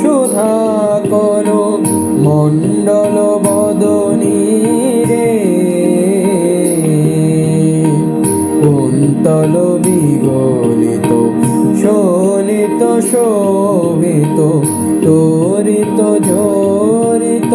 সুধা করো মণ্ডল বদনী রে। কুন্তল বিগলিত শোনিত শোভিত তোরিত ঝরিত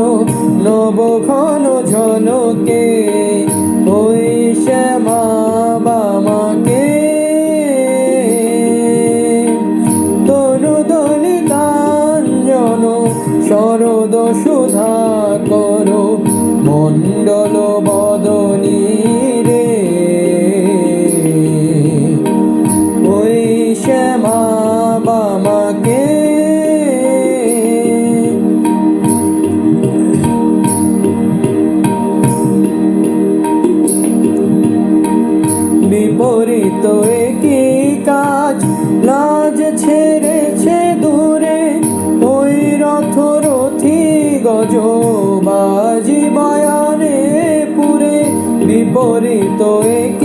বিপরীত একই কাজ লাজ ছেড়েছে দূরে। ওই রথরথি গজ বাজি বয়ানে পুরে বিপরীত একই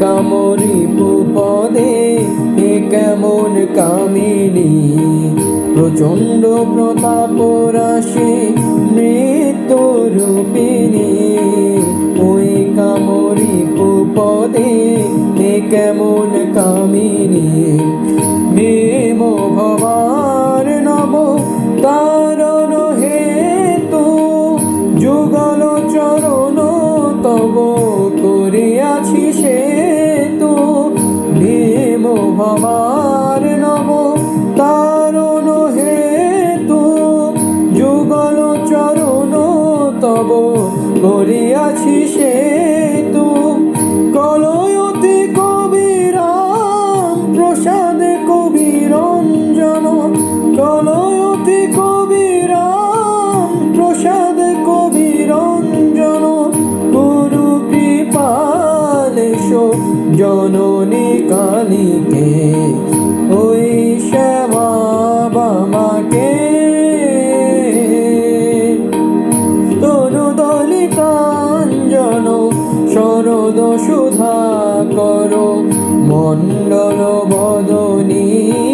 কামরি পদে হে কেমন কামিনী? প্রচণ্ড প্রতাপ রাশি মৃত রূপিণী তব করিয়াছি সেতু কলয়তি কবিরাম, প্রসাদ কবিরঞ্জন। কলয়তি কবিরাম, প্রসাদ কবিরঞ্জন। গুরু কৃপালেশ, জননী কালীকে করো মন্ডল বদনী।